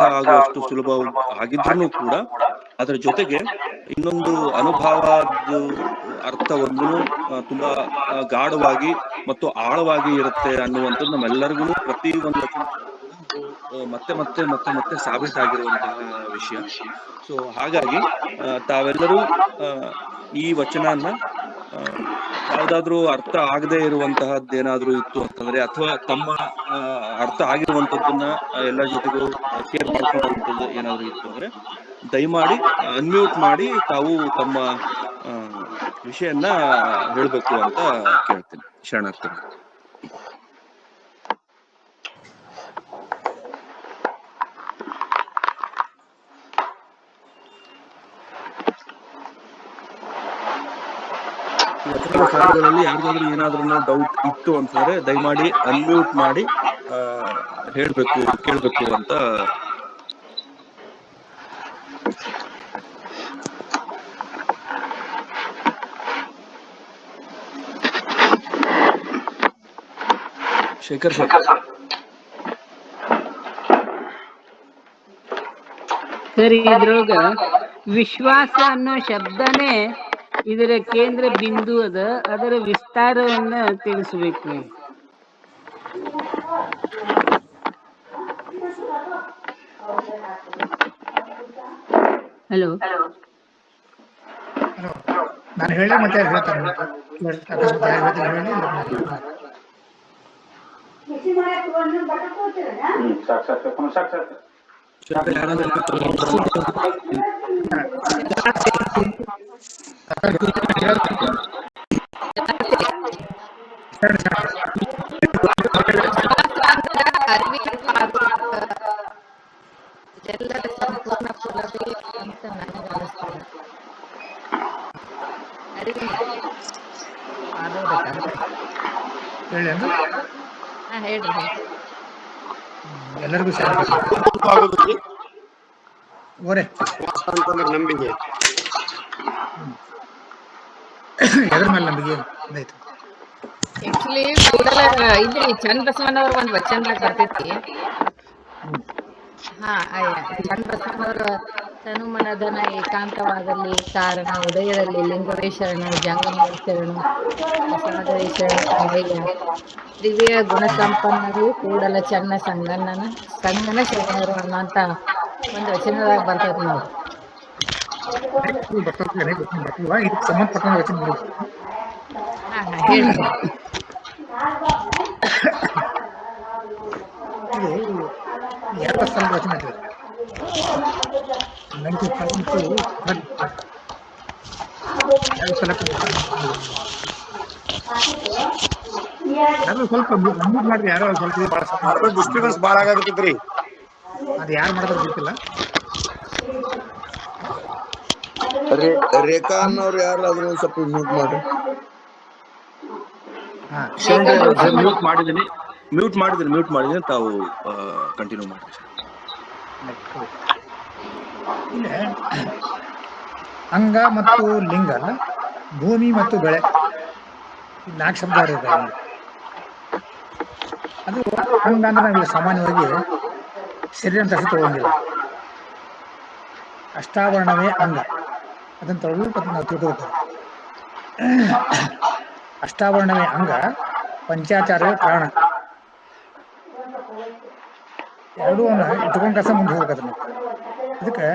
ಅರ್ಥ ಆಗುವಷ್ಟು ಸುಲಭ ಆಗಿದ್ರು ಕೂಡ ಅದರ ಜೊತೆಗೆ ಇನ್ನೊಂದು ಅನುಭವದ ಆ, ತುಂಬಾ ಗಾಢವಾಗಿ ಮತ್ತು ಆಳವಾಗಿ ಇರುತ್ತೆ ಅನ್ನುವಂಥದ್ದು ನಮ್ಮೆಲ್ಲರಿಗೂ ಪ್ರತಿ ಒಂದು ಮತ್ತೆ ಮತ್ತೆ ಮತ್ತೆ ಮತ್ತೆ ಸಾಬೀತಾಗಿರುವಂತಹ ವಿಷಯ. ಸೊ ಹಾಗಾಗಿ ತಾವೆಲ್ಲರೂ ಈ ವಚನನ ಯಾವ್ದಾದ್ರೂ ಅರ್ಥ ಆಗದೆ ಇರುವಂತಹದ್ದು ಏನಾದ್ರೂ ಇತ್ತು ಅಂತಂದ್ರೆ, ಅಥವಾ ತಮ್ಮ ಅರ್ಥ ಆಗಿರುವಂತದ್ದನ್ನ ಎಲ್ಲ ಜೊತೆಗೂ ಶೇರ್ ಮಾಡ್ಕೊಳ್ಳುವಂಥದ್ದು ಏನಾದ್ರೂ ಇತ್ತು ಅಂದ್ರೆ, ದಯಮಾಡಿ ಅನ್ಮ್ಯೂಟ್ ಮಾಡಿ ತಾವು ತಮ್ಮ ವಿಷಯನ್ನ ಹೇಳ್ಬೇಕು ಅಂತ ಕೇಳ್ತೀನಿ ಶರಣಾರ್ಥಿ ವಚನದ ಸಾಲುಗಳಲ್ಲಿ ಯಾರಿಗಾದ್ರೂ ಏನಾದ್ರೂ ಡೌಟ್ ಇತ್ತು ಅಂತಂದ್ರೆ ದಯಮಾಡಿ ಅನ್ಮ್ಯೂಟ್ ಮಾಡಿ ಆ, ಹೇಳ್ಬೇಕು ಕೇಳ್ಬೇಕು ಅಂತ. ಶೇಖರ್ ಸರ್. ಸರಿ ಇದ್ರೊಳಗ ವಿಶ್ವಾಸ ಅನ್ನೋ ಶಬ್ದನೇ ಇದರ ಕೇಂದ್ರ ಬಿಂದು ಅದ ಅದರ ವಿಸ್ತಾರವನ್ನ ತಿಳಿಸಬೇಕು ಹಲೋ. ನಾನು ಹೇಳಿ ಮತ್ತೆ ಹೇಳ್ತಾರೆ ಎಲ್ಲರ ಸಂಪೂರ್ಣ ಫಲವೇ ಅಂತ ನನಗೆ ಅನಿಸ್ತದೆ ಅರಿವಿನ ಹೇಳಿ ಅಂದ್ರೆ ಹಾ ಹೇಳ್ರಿ ಹೇಳ್ರಿ. ಎಲ್ಲರಿಗೂ ಸೇರಿ ಓರೆ ನಂಬಿಕೆ. ಎದ್ರ ಮೇಲೆ ನಂಬಿಕೆ? ಆಯ್ತು. ಆಕ್ಚುಲಿ ಕೂಡಲ ಇದ್ರಿ ಚಂದ ಬಸವಣ್ಣವ್ರ ಒಂದ್ ವಚನದಾಗ ಬರ್ತೈತಿ ಹಾ ಅಯ್ಯ ಚಂದ ಬಸವಣ್ಣವ್ರ ತನುಮನದನ ಏಕಾಂತವಾದಲ್ಲಿ ಕಾರಣ ಉದಯದಲ್ಲಿ ಲಿಂಗವೇಶರಣ ಜಂಗಮೇಶ್ವರನು ತಂದೆಯ ದಿವ್ಯ ಗುಣಸಂಪನ್ನರು ಕೂಡಲ ಚನ್ನ ಸಂಗಣ್ಣನ ಸಂಗನ ಶರಣರು ಅನ್ನೋಂತ ಒಂದು ವಚನದಾಗ ಬರ್ತದೆ ನಾವು ಹೇಳಿ. ಸ್ವಲ್ಪ ಮುಂದೆ ಮಾಡಿದ್ರೆ ಯಾರೋ ಸ್ವಲ್ಪ ಡಿಸ್ಟರ್ಬೆನ್ಸ್ ಭಾಳ ಆಗತ್ತೈತ್ರಿ ಅದು ಯಾರು ಮಾಡಿದ್ರು ಗೊತ್ತಿಲ್ಲ ರೇಖಾ ಅನ್ನೋರು ಯಾರಾದ್ರೂ ಸ್ವಲ್ಪ ಮ್ಯೂಟ್ ಮಾಡ್ರಿ ಹಾ ಮ್ಯೂಟ್ ಮಾಡಿದೀನಿ ಮ್ಯೂಟ್ ಮಾಡಿದೀನಿ ಮ್ಯೂಟ್ ಮಾಡಿದೀನಿ ತಾವು ಕಂಟಿನ್ಯೂ ಮಾಡಿ ಅಂಗ ಮತ್ತು ಲಿಂಗ, ಭೂಮಿ ಮತ್ತು ಬೆಳೆ. ನಾಲ್ಕು ಶಬ್ದ ಅದು ಅಂಗ ಅಂದ್ರೆ ನಾವಿಲ್ಲಿ ಸಾಮಾನ್ಯವಾಗಿ ಶರೀರ ಅಂತ ತಗೊಂಡಿಲ್ಲ. ಅಷ್ಟಾವರಣವೇ ಅಂಗ. ಅದನ್ನು ಅದನ್ನ ನಾವು ತಿಳ್ಕೊಳ್ತೇವೆ. ಅಷ್ಟಾವರಣವೇ ಅಂಗ, ಪಂಚಾಚಾರವೇ ಪ್ರಾಣ. ಎರಡೂ ಇಟ್ಕೊಂಡ್ ಕಸ ಮುಂದೆ ಹೋಗ್ಬೇಕು ಅದನ್ನ ಅದಕ್ಕೆ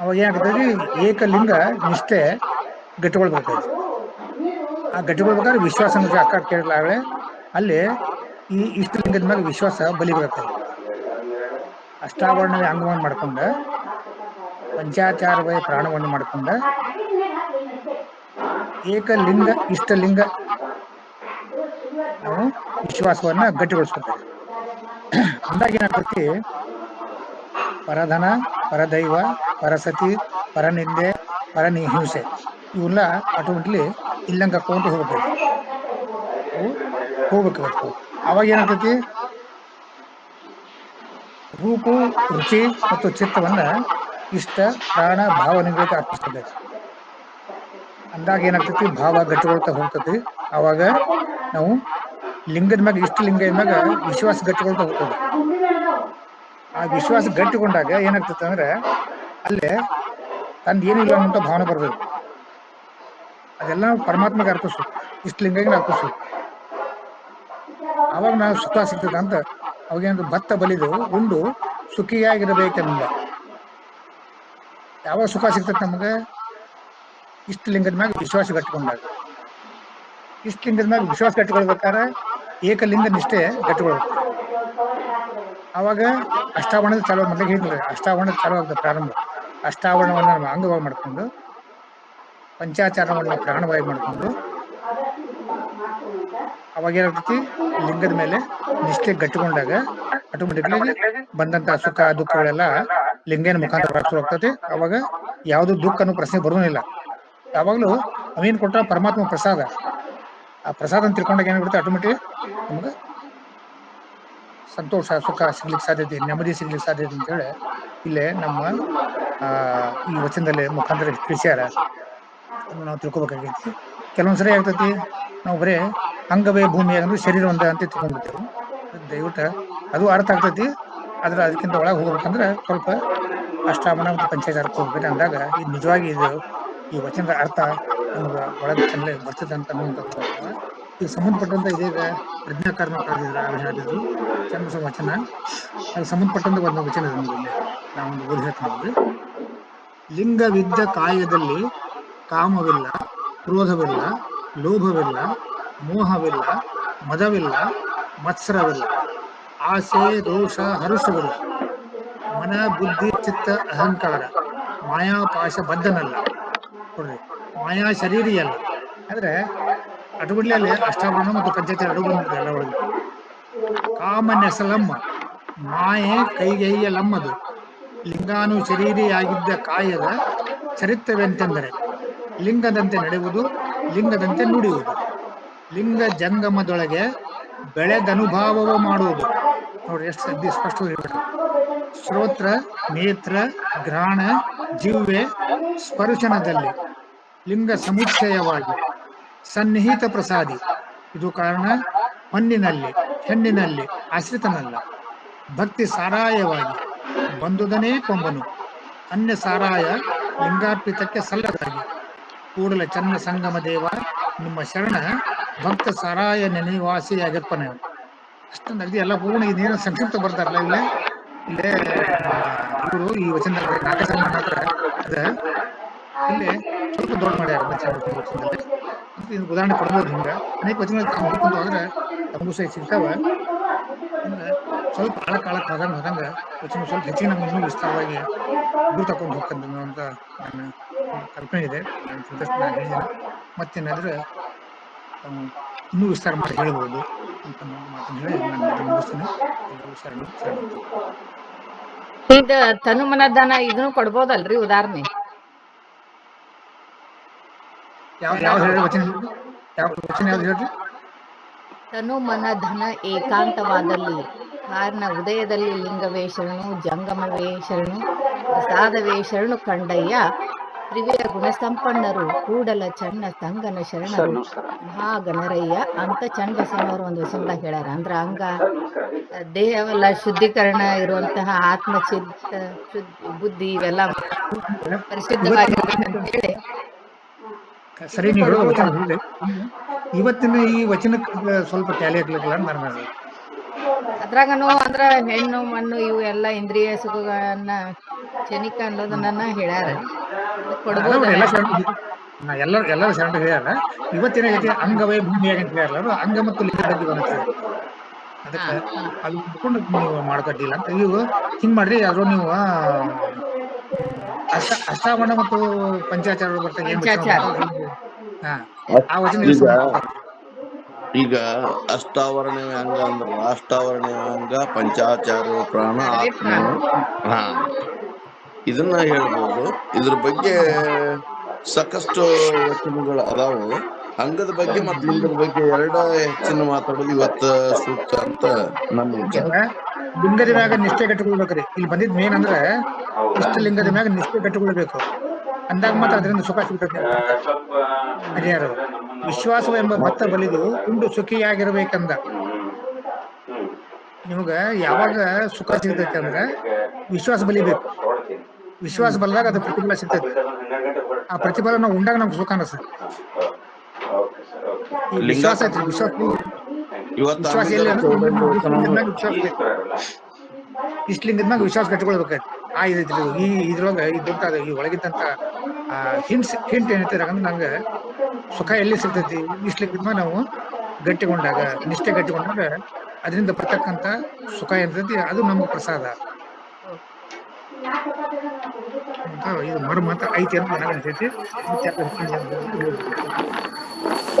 ಅವಾಗ ಏನಾಗ್ತದೆ ಏಕಲಿಂಗ ನಿಷ್ಠೆ ಗಟ್ಟಿಕೊಳ್ಬೇಕಾಯ್ತು ಆ ಗಟ್ಟಿಗೊಳ್ಬೇಕಾದ್ರೆ ವಿಶ್ವಾಸ ಅಕ್ಕ ಕೇಳಲಾಗಳೆ ಅಲ್ಲಿ ಈ ಇಷ್ಟು ಲಿಂಗದ ಮೇಲೆ ವಿಶ್ವಾಸ ಬಲಿಬೇಕಾಗ್ತದೆ ಅಷ್ಟಾವರಣ ಅಂಗವನ್ನು ಮಾಡ್ಕೊಂಡು ಪಂಚಾಚಾರ ವಯ ಪ್ರಾಣವನ್ನು ಮಾಡ್ಕೊಂಡು, ಏಕಲಿಂಗ ಇಷ್ಟಲಿಂಗ ನಾವು ವಿಶ್ವಾಸವನ್ನ ಗಟ್ಟಿಗೊಳಿಸ್ಕೊತೇವೆ ಏನಾಗ್ತೈತಿ ಪರಧನ, ಪರದೈವ, ಪರಸತಿ, ಪರನಿಂದೆ, ಪರನಿಹಿಂಸೆ, ಇವೆಲ್ಲ ಆಟೋಮೆಟ್ಲಿ ಇಲ್ಲಂಗ ಕೌಂಟ್ ಹೋಗ್ಬೇಕು ಹೋಗ್ಬೇಕು ಇವತ್ತು. ಅವಾಗ ಏನಾಗ್ತೈತಿ? ರೂಪು, ರುಚಿ ಮತ್ತು ಚಿತ್ತವನ್ನ ಇಷ್ಟ, ಪ್ರಾಣ, ಭಾವನೆಗಳಿಗೆ ಅರ್ಪಿಸ್ತದೆ. ಅಂದಾಗ ಏನಾಗ್ತೈತಿ? ಭಾವ ಗಟ್ಟಿಗೊಳ್ತಾ ಹೋಗ್ತೈತಿ. ಅವಾಗ ನಾವು ಲಿಂಗದ ಮ್ಯಾಗ, ಇಷ್ಟ ಲಿಂಗ ಮ್ಯಾಗ ವಿಶ್ವಾಸ ಗಟ್ಟಿಗೊಳ್ತಾ ಹೋಗ್ತದೆ. ಆ ವಿಶ್ವಾಸ ಗಟ್ಟಿಗೊಂಡಾಗ ಏನಾಗ್ತದೆ ಅಂದ್ರೆ, ಅಲ್ಲೇ ತಂದು ಏನಿಲ್ಲ ಅನ್ನೋ ಭಾವನೆ ಬರ್ಬೇಕು ಅದೆಲ್ಲ ಪರಮಾತ್ಮಗೆ ಅರ್ಪಿಸು ಇಷ್ಟು ಲಿಂಗಗೆ ಅರ್ಪಿಸು ಅವಾಗ ನಾವು ಸುಖ ಸಿಗ್ತದೆ ಅಂತ ಅವಾಗೇನು ಭತ್ತ ಬಲಿದು ಉಂಡು ಸುಖಿಯಾಗಿರಬೇಕೆಂಬ. ಯಾವಾಗ ಸುಖ ಸಿಗ್ತದೆ ನಮಗೆ? ಇಷ್ಟು ಲಿಂಗದ ಮ್ಯಾಗ ವಿಶ್ವಾಸ ಗಟ್ಟಿಕೊಂಡಾಗ ಇಷ್ಟು ಲಿಂಗದ ಮ್ಯಾಗ ವಿಶ್ವಾಸ ಗಟ್ಟಿಕೊಳ್ಬೇಕಾದ್ರೆ ಏಕಲಿಂಗ ನಿಷ್ಠೆ ಗಟ್ಟಿಕೊಳ್ಬೇಕು ಅವಾಗ ಅಷ್ಟಾವರಣದ ಚಾಲು ಮೊದಲಿಗೆ ಹೇಳಿದ್ರೆ ಅಷ್ಟಾವರಣದ ಚಾಲು ಆಗ್ತದೆ ಪ್ರಾರಂಭ. ಅಷ್ಟಾವರಣವನ್ನು ನಾವು ಅಂಗವಾಗಿ ಮಾಡ್ಕೊಂಡು, ಪಂಚಾಚಾರವನ್ನು ಪ್ರಾಣವಾಗಿ ಮಾಡ್ಕೊಂಡು ಅವಾಗ ಏನಾಗ್ತೈತಿ ಲಿಂಗದ ಮೇಲೆ ನಿಷ್ಠೆ ಗಟ್ಟಿಕೊಂಡಾಗ ಆಟೋಮೆಟಿಕ್ಲಿ ಬಂದಂತ ಸುಖ, ದುಃಖಗಳೆಲ್ಲ ಲಿಂಗನ ಮುಖಾಂತರ ಹೊರಗೆ ಹೋಗ್ತದೆ ಅವಾಗ ಯಾವುದು ಅನ್ನೋ ಪ್ರಶ್ನೆ ಬರೋನಿಲ್ಲ ಯಾವಾಗಲೂ ಅವೇನು ಕೊಟ್ಟ ಪರಮಾತ್ಮ ಪ್ರಸಾದ. ಆ ಪ್ರಸಾದ ಅಂತ ತಿಳ್ಕೊಂಡಾಗ ಏನಾಗ್ಬಿಡುತ್ತೆ? ಆಟೋಮೆಟಿಕ್ ನಮಗೆ ಸಂತೋಷ, ಸುಖ ಸಿಗ್ಲಿಕ್ಕೆ ಸಾಧ್ಯತೆ ನೆಮ್ಮದಿ ಸಿಗ್ಲಿಕ್ಕೆ ಸಾಧ್ಯತೆ ಅಂತ ಹೇಳಿ ಇಲ್ಲೇ ನಮ್ಮ ಈ ವಚನದಲ್ಲಿ ಮುಖಾಂತರ ತಿಳಿಸ್ಯಾರ. ನಾವು ತಿಳ್ಕೊಬೇಕಾಗೈತಿ. ಕೆಲವೊಂದ್ಸರಿ ಆಗ್ತೈತಿ, ನಾವು ಬರೇ ಅಂಗವೇ ಭೂಮಿ ಅಂದ್ರೆ ಶರೀರ ಒಂದ ಅಂತ ತಿಳ್ಕೊಂಡ್ಬಿಡ್ತೇವೆ. ದಯವಿಟ್ಟು ಅದು ಅರ್ಥ ಆಗ್ತೈತಿ, ಆದ್ರೆ ಅದಕ್ಕಿಂತ ಒಳಗೆ ಹೋಗ್ಬೇಕಂದ್ರೆ ಸ್ವಲ್ಪ ಅಷ್ಟಾಮನ ಮತ್ತು ಪಂಚಾಯತ್ ಹೋಗ್ಬೇಕು ಅಂದಾಗ ಇದು ನಿಜವಾಗಿ ಇದು ಈ ವಚನದ ಅರ್ಥ ನಮ್ಗೆ ಒಳಗೆ ಚೆನ್ನಾಗಿ ಬರ್ತದೆ ಅಂತ ಈಗ ಸಂಬಂಧಪಟ್ಟಂತ ಇದೀಗ ಪ್ರಜ್ಞಾಕರ್ಮ ಕರೆದಿದ್ರು ಹೇಳಿದ್ರು ಚಂದ್ರ ವಚನ. ಅದಕ್ಕೆ ಸಂಬಂಧಪಟ್ಟಂತ ಒಂದು ವಚನ. ನಾವೊಂದು ಓದಿ ಹೇಳ್ತೀನಿ. ಲಿಂಗವಿದ್ದ ಕಾಯದಲ್ಲಿ ಕಾಮವಿಲ್ಲ, ಕ್ರೋಧವಿಲ್ಲ, ಲೋಭವಿಲ್ಲ, ಮೋಹವಿಲ್ಲ, ಮದವಿಲ್ಲ, ಮತ್ಸರವಿಲ್ಲ. ಆಸೆ ದೋಷ ಹರುಷವಿಲ್ಲ. ಮನ, ಬುದ್ಧಿ, ಚಿತ್ತ, ಅಹಂಕಾರ. ಮಾಯಾಪಾಶ ಬದ್ಧನಲ್ಲ. ನೋಡ್ರಿ, ಮಾಯಾ, ಶರೀರಿಯಲ್ಲ. ಅಂದ್ರೆ ಅಡುಗುಡ್ಲಲ್ಲಿ ಅಷ್ಟಾಭರಣ ಮತ್ತು ಪಂಚಾಯತಿ ಬಂದಿದೆ ಎಲ್ಲ ಒಳಗೆ. ಕಾಮನೆಸಲಮ್ಮ ಮಾಯೆ ಕೈಗೈಯಲಮ್ಮದು ಲಿಂಗಾನು ಶರೀರಿಯಾಗಿದ್ದ ಕಾಯದ ಚರಿತ್ರವೆಂತೆಂದರೆ ಲಿಂಗದಂತೆ ನಡೆಯುವುದು, ಲಿಂಗದಂತೆ ನುಡಿಯುವುದು. ಲಿಂಗ ಜಂಗಮದೊಳಗೆ ಬೆಳೆದನುಭಾವವ ಮಾಡುವುದು. ನೋಡ್ರಿ ಎಷ್ಟು ಸದ್ಯ ಸ್ಪಷ್ಟವಾಗಿ ಶ್ರೋತ್ರ, ನೇತ್ರ, ಘ್ರಾಣ, ಜಿವ್ವೆ, ಸ್ಪರ್ಶನದಲ್ಲಿ ಲಿಂಗ ಸಮುಚ್ಚಯವಾಗಿ ಸನ್ನಿಹಿತ ಪ್ರಸಾದಿ. ಇದು ಕಾರಣ ಹೊನ್ನಿನಲ್ಲಿ ಹೆಣ್ಣಿನಲ್ಲಿ ಆಶ್ರಿತನಲ್ಲ. ಭಕ್ತಿ ಸಾರಾಯವಾಗಿ ಬಂದುದನೇ ಕೊಂಬನು. ಅನ್ಯ ಸಾರಾಯ ಲಿಂಗಾರ್ಪಿತಕ್ಕೆ ಸಲ್ಲದಾಗಿ ಕೂಡಲ ಚನ್ನ ಸಂಗಮ ದೇವ, ನಿಮ್ಮ ಶರಣ ಭಕ್ತ ಸಾರಾಯ ನೆನೆವಾಸಿಯಾಗಿರ್ಪನೆ ಅಷ್ಟೊಂದು ಅಗದಿ ಎಲ್ಲ ಪೂರ್ಣ ಇದೇನು ಸಂಕ್ಷಿಪ್ತ ಬರ್ತಾರಲ್ಲ ಇಲ್ಲ? ಇಲ್ಲೇ ಇವರು ಈ ವಚನದಲ್ಲಿ ನಾಟಕ ಮಾತ್ರ ಅದ ಇಲ್ಲೇ ಸ್ವಲ್ಪ ದೊಡ್ಡ ಮಾಡಿ ಆಗುತ್ತೆ ವಚನದಲ್ಲಿ ಇದು ಉದಾಹರಣೆ ಕೊಡ್ಬೋದು ಹಿಂಗೆ ಅನೇಕ ವಚನಗಳು ತಾವು ಹೋದ್ರೆ ತಮಗೂ ಸಹ ಸಿಗ್ತಾವ ಅಂದ್ರೆ ಸ್ವಲ್ಪ ಕಾಲ ಕಾಲ ಕಾದಂಗೆ ಹೋದಂಗೆ ವಚನ ಸ್ವಲ್ಪ ಹೆಚ್ಚಿಗೆ ನಮ್ಗೆ ಇನ್ನೂ ವಿಸ್ತಾರವಾಗಿ ಗುರು ತಕೊಂಡು ಹೋಗ್ತಂತ ಅಂತ ನನ್ನ ಕಲ್ಪನೆ ಇದೆ ನಾನು ಸಂತೋಷ ಹೇಳಿದ್ದೀನಿ ಮತ್ತೇನಾದ್ರೆ ಇನ್ನೂ ವಿಸ್ತಾರ ಮಾಡಿ ಹೇಳ್ಬೋದು ಅಂತ ನಾನು ಮಾತನ್ನು ಹೇಳಿ ನಾನು ಮುಗಿಸ್ತೀನಿ. ಎಲ್ಲರಿಗೂ ಶರಣ ಶರಣಾರ್ಥಿ. ಇದ ತನುಮನದಾನ ಇದನ್ನು ಕೊಡ್ಬೋದಲ್ರಿ ಉದಾಹರಣೆ? ಯಾವ ಯಾವ ಹೇಳಿ ವಚನ ಯಾವ ವಚನ ಯಾವ್ದು ಹೇಳ್ರಿ? ತನು ಮನ ಧನ ಏಕಾಂತವಾದಲ್ಲಿ ಕಾರಣ ಉದಯದಲ್ಲಿ ಲಿಂಗವೇ ಶರಣು ಜಂಗಮವೇ ಶರಣು ಪ್ರಸಾದವೇ ಶರಣು ಕಂಡಯ್ಯ ತ್ರಿವಿಧ ಗುಣಸಂಪನ್ನರು ಕೂಡಲ ಚನ್ನ ತಂಗನ ಶರಣರು ಮಹಾಗಣರಯ್ಯ ಅಂತ ಚಂಡ ಬಸವನವರು ಒಂದು ವಚನದಾಗ ಹೇಳ್ಯಾರ. ಅಂದ್ರ ಅಂಗ ದೇಹವೆಲ್ಲ ಶುದ್ಧೀಕರಣ ಇರುವಂತಹ ಆತ್ಮ ಚಿತ್ತ ಶುದ್ಧಿ ಬುದ್ಧಿ ಇವೆಲ್ಲ ಪರಿಶುದ್ಧವಾಗಿರ್ಬೇಕಂತ ಹೇಳಿ. ಸರಿ ನೀವು ಹೇಳೋ ವಚನ ಹೇಳಿ ಇವತ್ತಿನ ಈ ವಚನಕ್ಕೆ ಸ್ವಲ್ಪ ಟ್ಯಾಲಿ ಆಗ್ಲಿಕ್ಕಿಲ್ಲ ಅಂತ ನಾನು ಹೇಳಿದೆ. ಅದ್ರಾಗನು ಅಂದ್ರ ಹೆಣ್ಣು ಮಣ್ಣು ಇವು ಎಲ್ಲ ಇಂದ್ರಿಯ ಸುಖಗಳನ್ನ ಕ್ಷಣಿಕ ಅನ್ನೋದನ್ನ ಹೇಳ್ಯಾರ. ಕೊಡ್ಬೋದ ನೋಡಿ, ಎಲ್ಲ ಶರಣ ನಾ ಎಲ್ಲ ಎಲ್ಲರೂ ಶರಣ ಹೇಳ್ಯಾರ. ಇವತ್ತಿನ ಐತಿ ಅಂಗವೇ ಭೂಮಿಯಾಗಿ ಅಂತ ಹೇಳ್ಯಾರ. ಅಂಗ ಮತ್ತು ಲಿಂಗ ಬಗ್ಗೆ ಅದಕ್ಕೆ ಅದು ಮಾಡ್ಕೊಂಡು ನೀವು ಮಾಡ್ಕೊಟ್ಟಿಲ್ಲ ಅಂತ. ಇವು ಹಿಂಗ್ ಮಾಡ್ರಿ ಯಾರೋ ನೀವು ಆ, ಅಷ್ಟ ಅಷ್ಟಾವರಣ ಮತ್ತು ಪಂಚಾಚಾರ ಪಂಚಾಚಾರ. ಆ ವಚನ ಈಗ ಅಷ್ಟಾವರಣ ಈಗ ಅಂದ್ರೆ ಅಂಗ ವ್ಯಾಂಗ ಪಂಚಾಚಾರ ಪ್ರಾಣ ಆತ್ಮ. ಹಾ. ಇದನ್ನ ಹೇಳ್ಬೋದು. ಇದ್ರ ಬಗ್ಗೆ ಸಾಕಷ್ಟು ವಚನಗಳು ಅದಾವು. ಅಂಗದ ಬಗ್ಗೆ ಮತ್ತು ಲಿಂಗದ ಬಗ್ಗೆ ಎರಡ ಹೆಚ್ಚಿನ ಮಾತಾಡೋದು ಇವತ್ತ ಸೂಕ್ತ ಅಂತ ನನ್ನ ವಿಚಾರ. ಲಿಂಗದ ಮ್ಯಾಗ ನಿಷ್ಠೆ ಕಟ್ಟಿಕೊಳ್ಬೇಕ್ರಿ. ಇಲ್ಲಿ ಬಂದಿದ್ ಮೇನ್ ಅಂದ್ರೆ ಇಷ್ಟ ಲಿಂಗದ ಮ್ಯಾಗ ನಿಷ್ಠೆ ಕಟ್ಟಿಕೊಳ್ಬೇಕು. ಅಂದಾಗ ಮಾತ್ರ ಅದರಿಂದ ಸುಖ ಸಿಗ್ತದೆ. ಹರಿಯಾರು ವಿಶ್ವಾಸವೆಂಬ ಭತ್ತ ಬಲಿದು ಉಂಡು ಸುಖಿಯಾಗಿರ್ಬೇಕಂದ. ನಿಮಗ ಯಾವಾಗ ಸುಖ ಸಿಗ್ತೈತಿ ಅಂದ್ರ ವಿಶ್ವಾಸ ಬಲಿಬೇಕು ವಿಶ್ವಾಸ ಬಲದಾಗ ಅದು ಪ್ರತಿಫಲ ಸಿಗ್ತೈತಿ. ಆ ಪ್ರತಿಫಲ ನಾವು ಉಂಡಾಗ ನಮ್ಗೆ ಸುಖ ಅನಿಸ್ತದೆ. ವಿಶ್ವಾಸ ಐತ್ರಿ ವಿಶ್ವಾಸ ಇವತ್ತು ವಿಶ್ವಾಸ ಎಲ್ಲಿ ಅಂದ್ರೆ ಅಂಬೇಡ್ಕರ್ ಮ್ಯಾಗ ವಿಶ್ವಾಸ ಕಟ್ಕೊಳ್ಬೇಕಾಯ್ತು. ಆ ಇದೈತ್ರಿ ಈ ಇದ್ರೊಳಗ ಈ ದೊಡ್ಡ ಈ ಒಳಗಿದ್ದಂತ ಹಿಂಟ್ಸ್ ಹಿಂಟ್ ಏನೈತಿ ಅಂದ್ರೆ ನಂಗೆ ಸುಖ ಎಲ್ಲಿ ಸಿಗ್ತೈತಿ? ಇಷ್ಟಲಿಂಗದ ಮ್ಯಾಗ ನಾವು ಗಟ್ಟಿಗೊಂಡಾಗ ನಿಷ್ಠೆ ಗಟ್ಟಿಗೊಂಡಾಗ ಅದರಿಂದ ಬರ್ತಕ್ಕಂತ ಸುಖ ಏನಿರ್ತೈತಿ ಅದು ನಮ್ಗೆ ಪ್ರಸಾದ. ಇದು ಮರು ಮಾತ್ರ ಐತಿ ಅಂತ ನನಗೆ ಅನ್ಸೈತಿ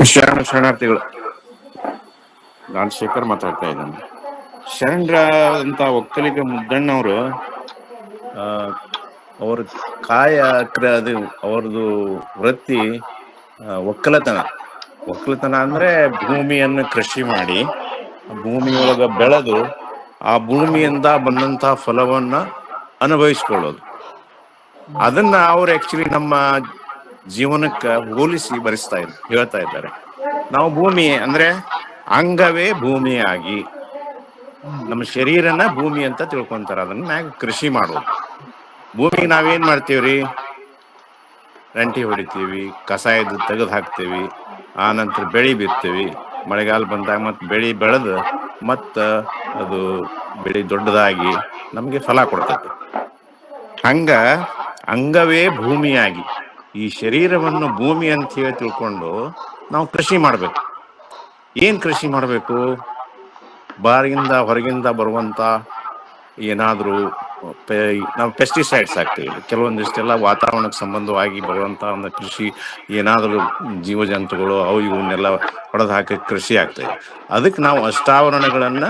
ಶರಣ ಶರಣಾರ್ಥಿಗಳು. ನಾನು ಶೇಖರ್ ಮಾತಾಡ್ತಾ ಇದ್ದೇನೆ. ಶರಣರ ಅಂತ ಒಕ್ಕಲಿಗ ಮುದ್ದಣ್ಣವರು ಅವ್ರ ಕಾಯಕ್ರೆ ಅದು ಅವ್ರದ್ದು ವೃತ್ತಿ ಒಕ್ಕಲತನ. ಒಕ್ಕಲತನ ಅಂದ್ರೆ ಭೂಮಿಯನ್ನು ಕೃಷಿ ಮಾಡಿ, ಭೂಮಿಯೊಳಗ ಬೆಳೆದು, ಆ ಭೂಮಿಯಿಂದ ಬಂದಂತಹ ಫಲವನ್ನ ಅನುಭವಿಸ್ಕೊಳ್ಳೋದು. ಅದನ್ನ ಅವ್ರು ಆಕ್ಚುಲಿ ನಮ್ಮ ಜೀವನಕ್ಕೆ ಹೋಲಿಸಿ ಬರೆಸ್ತಾ ಇದ್ದ ಹೇಳ್ತಾ ಇದ್ದಾರೆ. ನಾವು ಭೂಮಿ ಅಂದ್ರೆ ಅಂಗವೇ ಭೂಮಿಯಾಗಿ. ನಮ್ಮ ಶರೀರನ ಭೂಮಿ ಅಂತ ತಿಳ್ಕೊಂತಾರ. ಅದನ್ನ ಮ್ಯಾಗ ಕೃಷಿ ಮಾಡೋದು. ಭೂಮಿಗೆ ನಾವೇನ್ ಮಾಡ್ತೀವ್ರಿ? ರಂಟಿ ಹೊಡಿತೀವಿ, ಕಸ ಇದ್ದು ತೆಗೆದು ಹಾಕ್ತೀವಿ, ಆ ನಂತರ ಬೆಳಿ ಬಿತ್ತೀವಿ. ಮಳೆಗಾಲ ಬಂದಾಗ ಮತ್ತೆ ಬೆಳಿ ಬೆಳೆದು ಮತ್ತ ಅದು ಬೆಳಿ ದೊಡ್ಡದಾಗಿ ನಮಗೆ ಫಲ ಕೊಡ್ತೈತಿ ಹಂಗ ಅಂಗವೇ ಭೂಮಿಯಾಗಿ. ಈ ಶರೀರವನ್ನು ಭೂಮಿ ಅಂತ ಹೇಳಿ ತಿಳ್ಕೊಂಡು ನಾವು ಕೃಷಿ ಮಾಡಬೇಕು. ಏನ್ ಕೃಷಿ ಮಾಡಬೇಕು? ಬಾರಿಯಿಂದ ಹೊರಗಿಂದ ಬರುವಂತ ಏನಾದರೂ ನಾವು ಪೆಸ್ಟಿಸೈಡ್ಸ್ ಹಾಕ್ತೀವಿ. ಕೆಲವೊಂದಿಷ್ಟೆಲ್ಲ ವಾತಾವರಣಕ್ಕೆ ಸಂಬಂಧವಾಗಿ ಬರುವಂತ ಒಂದು ಕೃಷಿ, ಏನಾದರೂ ಜೀವಜಂತುಗಳು ಅವು ಇವನ್ನೆಲ್ಲ ಹೊಡೆದು ಹಾಕಿ ಕೃಷಿ ಆಗ್ತದೆ. ಅದಕ್ಕೆ ನಾವು ಅಷ್ಟಾವರಣಗಳನ್ನ,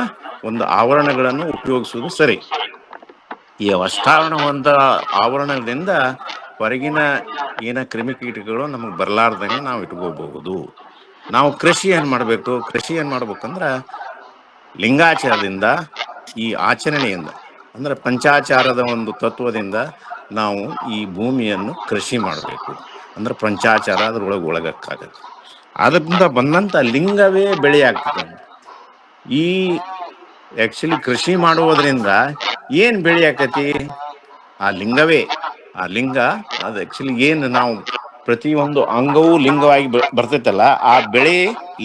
ಒಂದು ಆವರಣಗಳನ್ನು ಉಪಯೋಗಿಸುವುದು ಸರಿ. ಈ ಅಷ್ಟಾವರಣ ಒಂದು ಆವರಣದಿಂದ ಹೊರಗಿನ ಏನ ಕ್ರಿಮಿಕೀಟಗಳು ನಮಗೆ ಬರಲಾರ್ದಂಗೆ ನಾವು ಇಟ್ಕೋಬಹುದು. ನಾವು ಕೃಷಿ ಏನ್ ಮಾಡಬೇಕು? ಕೃಷಿ ಏನ್ ಮಾಡ್ಬೇಕಂದ್ರ ಲಿಂಗಾಚಾರದಿಂದ ಈ ಆಚರಣೆಯಿಂದ, ಅಂದ್ರೆ ಪಂಚಾಚಾರದ ಒಂದು ತತ್ವದಿಂದ ನಾವು ಈ ಭೂಮಿಯನ್ನು ಕೃಷಿ ಮಾಡಬೇಕು. ಅಂದ್ರೆ ಪಂಚಾಚಾರ ಅದ್ರೊಳಗೆ ಒಳಗಕ್ಕಾಗತ್ತೆ. ಅದರಿಂದ ಬಂದಂತ ಲಿಂಗವೇ ಬೆಳೆ ಆಗ್ತದೆ ಈ ಆಕ್ಚುಲಿ ಕೃಷಿ ಮಾಡುವುದರಿಂದ ಏನ್ ಬೆಳೆ ಆಕತಿ ಆ ಲಿಂಗವೇ. ಆ ಲಿಂಗ, ಅದು ಆಕ್ಚುಲಿ ಏನು ನಾವು ಪ್ರತಿಯೊಂದು ಅಂಗವೂ ಲಿಂಗವಾಗಿ ಬರ್ತೈತಲ್ಲ, ಆ ಬೆಳೆ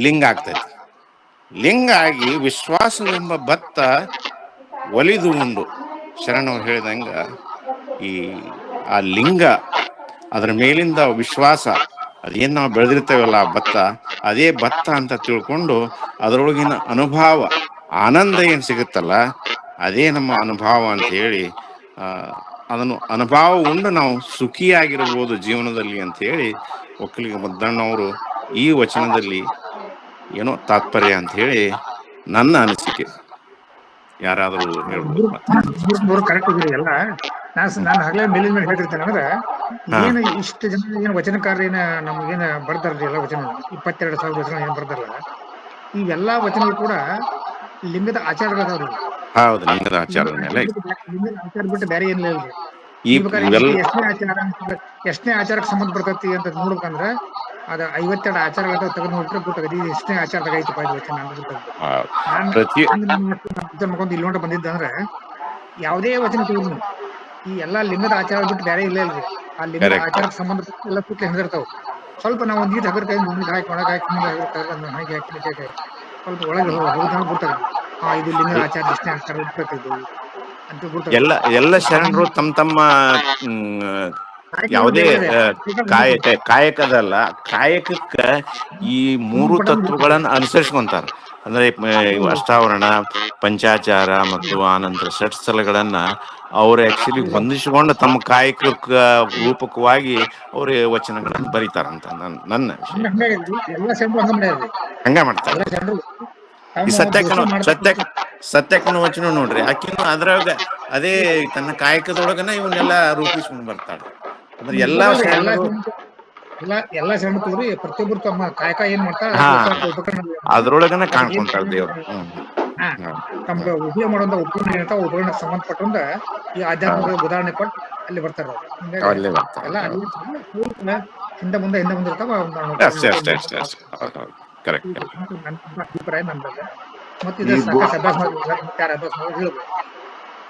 ಲಿಂಗ ಆಗ್ತೈತಿ. ಲಿಂಗ ಆಗಿ ವಿಶ್ವಾಸವೆಂಬ ಭತ್ತ ಒಲಿದು ಉಂಡು. ಶರಣವ್ರು ಹೇಳಿದಂಗ ಈ, ಆ ಲಿಂಗ, ಅದರ ಮೇಲಿಂದ ವಿಶ್ವಾಸ, ಅದೇನ್ ನಾವು ಬೆಳೆದಿರ್ತೇವಲ್ಲ ಆ ಭತ್ತ, ಅದೇ ಭತ್ತ ಅಂತ ತಿಳ್ಕೊಂಡು ಅದರೊಳಗಿನ ಅನುಭವ, ಆನಂದ ಏನು ಸಿಗುತ್ತಲ್ಲ, ಅದೇ ನಮ್ಮ ಅನುಭವ ಅಂತ ಹೇಳಿ ಅದನ್ನು ಅನುಭವ ಉಂಡು ನಾವು ಸುಖಿಯಾಗಿರಬಹುದು ಜೀವನದಲ್ಲಿ ಅಂತ ಹೇಳಿ ಒಕ್ಕಲಿಗ ಮುದ್ದಣ್ಣವರು ಈ ವಚನದಲ್ಲಿ ಏನೋ ತಾತ್ಪರ್ಯ ಅಂತ ಹೇಳಿ ನನ್ನ ಅನಿಸಿಕೆ. ಯಾರಾದರೂ ಹೇಳ್ಬೋದು ನಾನು ನಾನು ಹಗಲೇ ಮೇಲಿನ ಮೇಲೆ ಹೇಳ್ತಿರ್ತೇನೆ. ಅಂದ್ರೆ. ಏನು ಇಷ್ಟು ಜನ ಏನು ವಚನಕಾರ ಏನ ನಮ್ಗೇನ ಬರ್ತಾರ್ರಿ ಎಲ್ಲ ವಚನ? ಇಪ್ಪತ್ತೆರಡು ಸಾವಿರ ವಚನ ಏನ್ ಬರ್ತಾರಲ್ಲ ಇವೆಲ್ಲಾ ವಚನಗಳು ಕೂಡ ಲಿಂಗದ ಆಚಾರಗಳದಾವ್ರಿ. ಹೌದು ಲಿಂಗದ ಆಚಾರದ ಮೇಲೆ ಆಚಾರ ಬಿಟ್ಟು ಬೇರೆ ಏನಿಲ್ಲ ಈ ಎಷ್ಟನೇ ಆಚಾರ ಎಷ್ಟನೇ ಆಚಾರಕ್ಕೆ ಸಂಬಂಧ ಬರ್ತೈತಿ ಅಂತ ನೋಡ್ಬೇಕಂದ್ರ ಅದ ಐವತ್ತೆರಡು ಆಚಾರಗಳ ತೆಗೆದು ನೋಡ್ರೆ ಗೊತ್ತಾಗತ್ತೆ ಇದು ಎಷ್ಟನೇ ಆಚಾರದಾಗ ಐತಪ್ಪ ಇದು ವಚನ ಅಂತ ಗೊತ್ತಾಗುತ್ತೆ ಮಕ್ಕೊಂದು ಇಲ್ಲಿ ನೋಡ ಬಂದಿದ್ದ ಅಂದ್ರೆ ಯಾವುದೇ ವಚನ ತಗೊಂಡು ಈ ಎಲ್ಲಾ ಲಿಂಗದ ಆಚಾರ ಬಿಟ್ಟು ಬೇರೆ ಇಲ್ಲ ಇಲ್ರಿ. ಆ ಲಿಂಗದ ಆಚಾರ ಆಚಾರಕ್ಕೆ ಸಂಬಂಧ ಎಲ್ಲ ಸುತ್ತ ಹೆಂಗಿರ್ತಾವ. ಸ್ವಲ್ಪ ನಾವು ಒಂದ್ ಈಟ್ ಹಗರ್ಕಾಯಿ ಮುಂದೆ ಹಾಕಿ ಒಳಗೆ ಹಾಕಿ ಮುಂದೆ ಹಾಕಿರ್ತಾರಲ್ಲ ಅದನ್ನ ಹಾಕಿ ಸ್ವಲ್ಪ ಒಳಗೆ ಹೋಗಿ ಗೊತ್ತಾಗ ಹಾ ಇದು ಇರ್ತೈತಿ ಎಲ್ಲ ಎಲ್ಲ ಶರಣರು ತಮ್ಮ ತಮ್ಮ ಯಾವುದೇ ಕಾಯಕ ಕಾಯಕದಲ್ಲ ಕಾಯಕಕ್ಕ ಈ ಮೂರು ತತ್ವಗಳನ್ನ ಅನುಸರಿಸ್ಕೊಂತಾರ. ಅಂದ್ರೆ ಅಷ್ಟಾವರಣ ಪಂಚಾಚಾರ ಮತ್ತು ಆನಂತರ ಷಟ್ ಸ್ಥಳಗಳನ್ನ ಅವ್ರು ಆಕ್ಚುಲಿ ಹೊಂದಿಸಿಕೊಂಡು ತಮ್ಮ ಕಾಯಕ ರೂಪಕವಾಗಿ ಅವ್ರ ವಚನಗಳನ್ನ ಬರೀತಾರಂತ ನನ್ನ ನನ್ನ ವಿಷಯ. ಹಂಗ ಮಾಡ್ತಾರೆ. ಈ ಸತ್ಯಕ್ಕನು ಸತ್ಯಕ್ ಸತ್ಯಕ್ಕನು ವಚನ ನೋಡ್ರಿ ಆಕಿನ ಅದ್ರಾಗ ಅದೇ ತನ್ನ ಕಾಯಕದೊಳಗನ ಇವನ್ನೆಲ್ಲ ರೂಪಿಸ್ಕೊಂಡು ಬರ್ತಾಳೆ. ಅಂದ್ರೆ ಎಲ್ಲಾ ಎಲ್ಲ ಎಲ್ಲಾ ಶರಣ ತೋರಿ ಪ್ರತಿಯೊಬ್ಬರು ತಮ್ಮ ಕಾಯಕ ಏನ್ ಮಾಡ್ತಾರ ಅದ್ರೊಳಗನ ಕಾಣ್ಕೊಂತಾಳ ದೇವ್ರು. ತಮ್ಗೆ ಉಪಯೋಗ ಮಾಡುವಂತ ಉಪಕರಣ ಏನಂತ ಉಪಕರಣಕ್ಕೆ ಸಂಬಂಧಪಟ್ಟಂತ ಈ ಆಧ್ಯಾತ್ಮಿಕ ಉದಾಹರಣೆ ಕೊಟ್ಟು ಅಲ್ಲಿ ಬರ್ತಾರ ಎಲ್ಲ ಹಿಂದೆ ಮುಂದೆ ಹಿಂದೆ ಮುಂದೆ ಇರ್ತಾವ ಅಷ್ಟೇ ಅಷ್ಟೇ ಅಷ್ಟೇ ಕರೆಕ್ಟ್ ನನ್ನ ಅಭಿಪ್ರಾಯ ನಂದದ ಮತ್ತೆ ಇದು ಈ ಗು- ಸಾಕಷ್ಟು ಅಭ್ಯಾಸ ಮಾಡ್ಬೇಕು ಮತ್ತೆ ಅಭ್ಯಾಸ ಮಾಡೋದು ಹೇಳ್ಬೇಕು.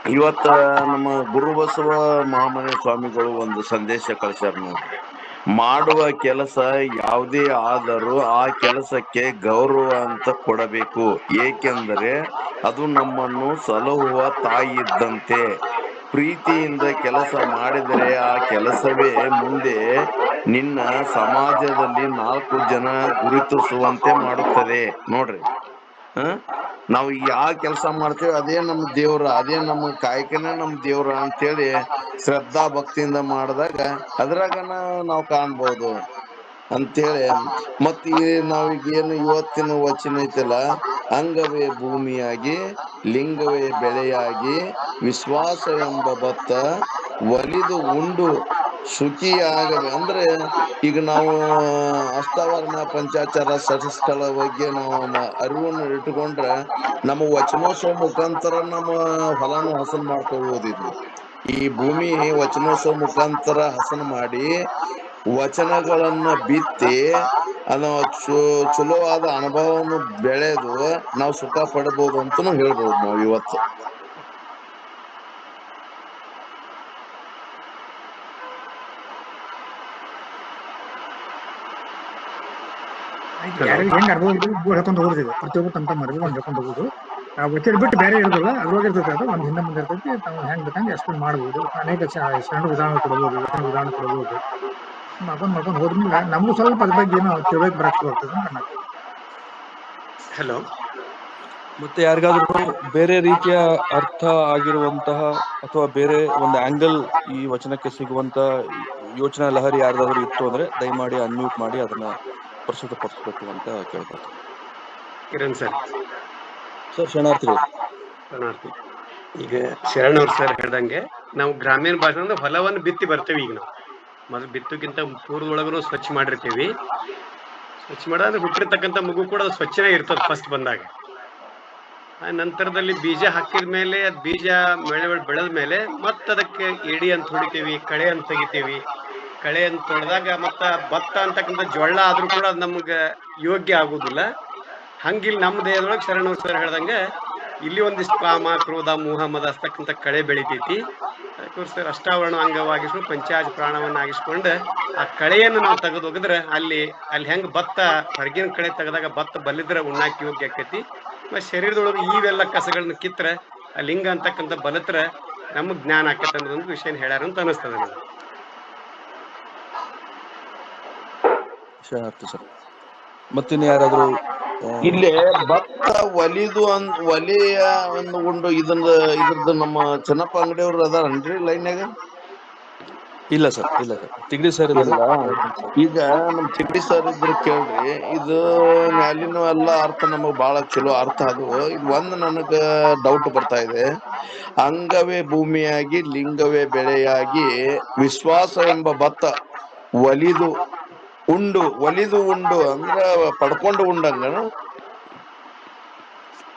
ಇವತ್ತ ನಮ್ಮ ಗುರುಬಸವ ಮಹಾಮನೆ ಸ್ವಾಮಿಗಳು ಒಂದು ಸಂದೇಶ ಕಳಿಸ್ಯಾರ ನೋಡ್ರಿ. ಮಾಡುವ ಕೆಲಸ ಯಾವುದೇ ಆದರೂ ಆ ಕೆಲಸಕ್ಕೆ ಗೌರವ ಅಂತ ಕೊಡಬೇಕು. ಏಕೆಂದರೆ ಅದು ನಮ್ಮನ್ನು ಸಲಹುವ ತಾಯಿ ಇದ್ದಂತೆ. ಪ್ರೀತಿಯಿಂದ ಕೆಲಸ ಮಾಡಿದರೆ ಆ ಕೆಲಸವೇ ಮುಂದೆ ನಿನ್ನ ಸಮಾಜದಲ್ಲಿ ನಾಲ್ಕು ಜನ ಗುರುತಿಸುವಂತೆ ಮಾಡುತ್ತದೆ. ನೋಡ್ರಿ. ಹ? ನಾವು ಯಾವ ಕೆಲಸ ಮಾಡ್ತೇವೆ ಅದೇ ನಮ್ಮ ದೇವ್ರ, ಅದೇ ನಮ್ಮ ಕಾಯಕನೇ ನಮ್ಮ ದೇವ್ರ ಅಂತೇಳಿ ಶ್ರದ್ಧಾ ಭಕ್ತಿಯಿಂದ ಮಾಡಿದಾಗ ಅದ್ರಾಗನ ನಾವು ಕಾಣ್ಬೋದು. ಅಂತೇಳಿ ಮತ್ತೆ ಈ ನಾವೀಗ ಏನು ಇವತ್ತಿನ ವಚನ ಐತಲ್ಲ ಅಂಗವೇ ಭೂಮಿಯಾಗಿ, ಲಿಂಗವೇ ಬೆಳೆಯಾಗಿ ವಿಶ್ವಾಸ ಎಂಬ ಭತ್ತ ಒಲಿದು ಉಂಡು ಸುಖಿಯಾಗವೆ. ಅಂದ್ರೆ ಈಗ ನಾವು ಅಷ್ಟಾವರಣ ಪಂಚಾಚಾರ ಸಠಸ್ಥಳ ಬಗ್ಗೆ ನಾವು ಅರಿವನ್ನು ಇಟ್ಟುಕೊಂಡ್ರೆ ನಮ್ಮ ವಚನೋತ್ಸವ ಮುಖಾಂತರ ನಮ್ಮ ಹೊಲನು ಹಸನ್ ಮಾಡ್ಕೊಳ್ಬೋದಿದ್ವಿ ಈ ಭೂಮಿ ವಚನೋತ್ಸವ ಮುಖಾಂತರ ಹಸನ್ ಮಾಡಿ ವಚನಗಳನ್ನ ಬಿತ್ತಿ ಅದು ಚಲೋ ಚಲೋವಾದ ಅನುಭವವನ್ನು ಬೆಳೆದು ನಾವು ಸುಖ ಪಡಬಹುದು ಅಂತನೂ ಹೇಳ್ಬೋದು ನಾವು ಇವತ್ತು. ಯಾರಿಗೆ ಹೆಂಗ್ ಅನುಭವ ಇರ್ತದೆ ಗೋಳ್ ಹಾಕೊಂಡು ಹೋಗೋದು ಇದು. ಪ್ರತಿಯೊಬ್ಬರು ತಮ್ಮ ತಮ್ಮ ಅನುಭವ ಹೇಳ್ಕೊಂಡು ಹೋಗೋದು. ವಚನ ಬಿಟ್ಟು ಬೇರೆ ಇರೋದಿಲ್ಲ, ಅದ್ರೊಳಗೆ ಇರ್ತೈತೆ ಅದು. ಒಂದು ಹಿಂದೆ ಮುಂದೆ ಇರ್ತೈತಿ, ತಾವು ಹೆಂಗ್ ಬೇಕಂದ್ರೆ ಎಕ್ಸ್ಪ್ಲೇನ್ ಮಾಡ್ಬೋದು. ಅನೇಕ ಶರಣ ವಿಧಾನ ಕೊಡ್ಬೋದು ವಿಧಾನ ಕೊಡ್ಬೋದು. ಮಾಡ್ಕೊಂಡು ಮಾಡ್ಕೊಂಡು ಹೋದ್ಮೇಲೆ ನಮಗೂ ಸ್ವಲ್ಪ ಅದ್ರ ಬಗ್ಗೆ ಏನೋ ಬರಕ್ಕೆ ಹಲೋ ಮತ್ತೆ ಯಾರಿಗಾದ್ರೂ ಬೇರೆ ರೀತಿಯ ಅರ್ಥ ಆಗಿರುವಂತಹ ಅಥವಾ ಬೇರೆ ಒಂದು ಆಂಗಲ್ ಈ ವಚನಕ್ಕೆ ಸಿಗುವಂತ ಯೋಚನಾ ಲಹರಿ ಯಾರ್ದಾದ್ರೂ ಇತ್ತು ಅಂದ್ರೆ ದಯಮಾಡಿ ಅನ್ಮ್ಯೂಟ್ ಮಾಡಿ ಅದನ್ನ ಪ್ರಸ್ತುತಪಡಿಸಬೇಕು ಅಂತ ಕೇಳ್ಕೊತೀನಿ ಕಿರಣ್ ಸರ್. ಸರ್ ಶರಣಾರ್ಥಿಗಳು. ಶರಣಾರ್ಥಿ. ಈಗ ಶರಣವ್ರ ಸರ್ ಹೇಳ್ದಂಗೆ ನಾವು ಗ್ರಾಮೀಣ ಭಾಷೆ ಅಂದ್ರೆ ಹೊಲವನ್ನು ಬಿತ್ತಿ ಬರ್ತೇವೆ ಈಗ ನಾವು. ಮೊದಲು ಬಿತ್ತಕ್ಕಿಂತ ಪೂರ್ವದೊಳಗೂ ಸ್ವಚ್ಛ ಮಾಡಿರ್ತೀವಿ. ಸ್ವಚ್ಛ ಮಾಡಿದ್ರೆ ಹುಟ್ಟಿರ್ತಕ್ಕಂಥ ಮಗು ಕೂಡ ಸ್ವಚ್ಛನೇ ಇರ್ತದೆ ಫಸ್ಟ್ ಬಂದಾಗ. ಆ ನಂತರದಲ್ಲಿ ಬೀಜ ಹಾಕಿದ ಮೇಲೆ, ಅದು ಬೀಜ ಬೆಳೆ ಬೆಳೆದ ಮೇಲೆ ಮತ್ತೆ ಅದಕ್ಕೆ ಎಡಿ ಅಂತ ಹೊಡಿತೀವಿ, ಕಳೆ ಅಂತ ತೆಗಿತೀವಿ. ಕಳೆ ಅಂತ ತೊಳೆದಾಗ ಮತ್ತೆ ಭತ್ತ ಅಂತಕ್ಕಂಥ ಜೊಳ್ಳ ಆದರೂ ಕೂಡ ಅದು ನಮ್ಗೆ ಯೋಗ್ಯ ಆಗೋದಿಲ್ಲ. ಹಂಗಿಲ್ಲಿ ನಮ್ಮ ದೇಹದೊಳಗೆ ಶರಣ ಸರ್ ಹೇಳ್ದಂಗೆ, ಇಲ್ಲಿ ಒಂದಿಷ್ಟು ಕಾಮ, ಕ್ರೋಧ, ಮೋಹ, ಮದ ಹಸ್ತಕ್ಕಂಥ ಕಳೆ ಬೆಳಿತೈತಿ. ಅದಕ್ಕೋಸ್ಕರ ಅಷ್ಟಾವರಣ ಅಂಗವಾಗಿಸ್ಕೊಂಡು ಪಂಚಾಯತ್ ಪ್ರಾಣವನ್ನು ಆಗಿಸ್ಕೊಂಡು ಆ ಕಳೆಯನ್ನು ನಾವು ತೆಗೆದು ಹೋಗಿದ್ರೆ ಅಲ್ಲಿ ಅಲ್ಲಿ ಹೆಂಗ್ ಭತ್ತ, ಹೊರಗಿನ ಕಳೆ ತೆಗೆದಾಗ ಭತ್ತ ಬಲಿದ್ರೆ ಉಣ್ಣಾಕಿ ಯೋಗ್ಯ ಆಕೈತಿ. ಮತ್ತು ಶರೀರದೊಳಗೆ ಇವೆಲ್ಲ ಕಸಗಳನ್ನ ಕಿತ್ರೆ ಆ ಲಿಂಗ ಅಂತಕ್ಕಂಥ ಬಲತ್ರ ನಮಗೆ ಜ್ಞಾನ ಆಕೈತೆ ಅನ್ನೋದೊಂದು ವಿಷಯ ಹೇಳ್ಯಾರ ಅಂತ ಅನಿಸ್ತದೆ ನನಗೆ ಮತ್ತಿನ್ನು ಯಾರಾದ್ರೂ ಇಲ್ಲಿ ಭತ್ತ ಒಲಿದು ಅಂದ್ ಒಲೆಯ ಒಂದು ಇದನ್ ಇದನ್ನ ಇದ್ರದ್ದು ನಮ್ಮ ಚೆನ್ನಪ್ಪ ಅಂಗಡಿಯವ್ರು ಅದಾರನ್ರಿ ಲೈನ್ಯಾಗ? ಇಲ್ಲ ಸರ್ ಇಲ್ಲ ಸರ್. ತಿಗಡಿ ಸರ್ ಈಗ ನಮ್ ತಿಗಡಿ ಸರ್ ಇದ್ರ ಕೇಳ್ರಿ ಇದು ಮ್ಯಾಲಿನ ಎಲ್ಲ ಅರ್ಥ ನಮಗ್ ಬಹಳ ಚಲೋ ಅರ್ಥ ಅದು. ಇದು ಒಂದ್ ನನಗ ಡೌಟ್ ಬರ್ತಾ ಇದೆ. ಅಂಗವೇ ಭೂಮಿಯಾಗಿ ಲಿಂಗವೇ ಬೆಳೆಯಾಗಿ ವಿಶ್ವಾಸ ಎಂಬ ಭತ್ತ ಒಲಿದು ಉಂಡು ಒಲಿದು ಉಂಡು ಅಂದ್ರ ಪಡ್ಕೊಂಡು ಉಂಡಂಗ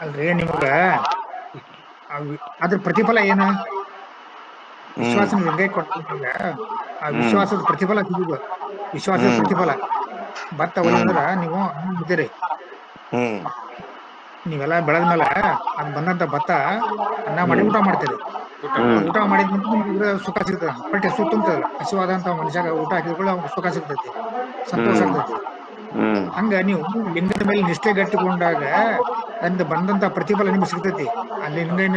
ಅಲ್ರಿ ನಿಮಗ ಅದ್ರ ಪ್ರತಿಫಲ ಏನ? ವಿಶ್ವಾಸ ಹೆಂಗೆ ಕೊಟ್ಟಿಲ್ಲ ಆ ವಿಶ್ವಾಸದ ಪ್ರತಿಫಲ ಸಿಗುದು. ವಿಶ್ವಾಸದ ಪ್ರತಿಫಲ. ಭತ್ತ ಒಲಿದ್ರ ನೀವು ಬಿದ್ದೀರಿ ನೀವೆಲ್ಲ ಬೆಳೆದ್ಮೇಲೆ ಅದ್ ಬಂದಂತ ಭತ್ತ ಅನ್ನ ಮಾಡಿ ಊಟ ಮಾಡ್ತೀರಿ. ಹ್ಮ್ ಊಟ ಮಾಡಿದ ನಂತ್ರ ನಿಮ್ಗೆ ಸುಖ ಸಿಗ್ತದೆ. ಹೊಟ್ಟೆ ಸುತ್ತ ತುಂಬ್ತದಲ್ಲ ಹಸಿವಾದಂತ ಮನುಷ್ಯಾಗ ಊಟ ಹಾಕಿದ್ಕೊಳ್ಳಿ ಅವ್ನಿಗೆ ಸುಖ ಸಿಗ್ತೈತಿ ಸಂತೋಷ. ಆಗ್ತೈತಿ. ಹಂಗ ನೀವು ಲಿಂಗದ ಮೇಲೆ ನಿಷ್ಠೆ ಗಟ್ಟಿಕೊಂಡಾಗ ಅಂದ ಬಂದಂತ ಪ್ರತಿಫಲ ನಿಮ್ಗೆ ಸಿಗ್ತೈತಿ. ಅಲ್ಲಿ ಲಿಂಗ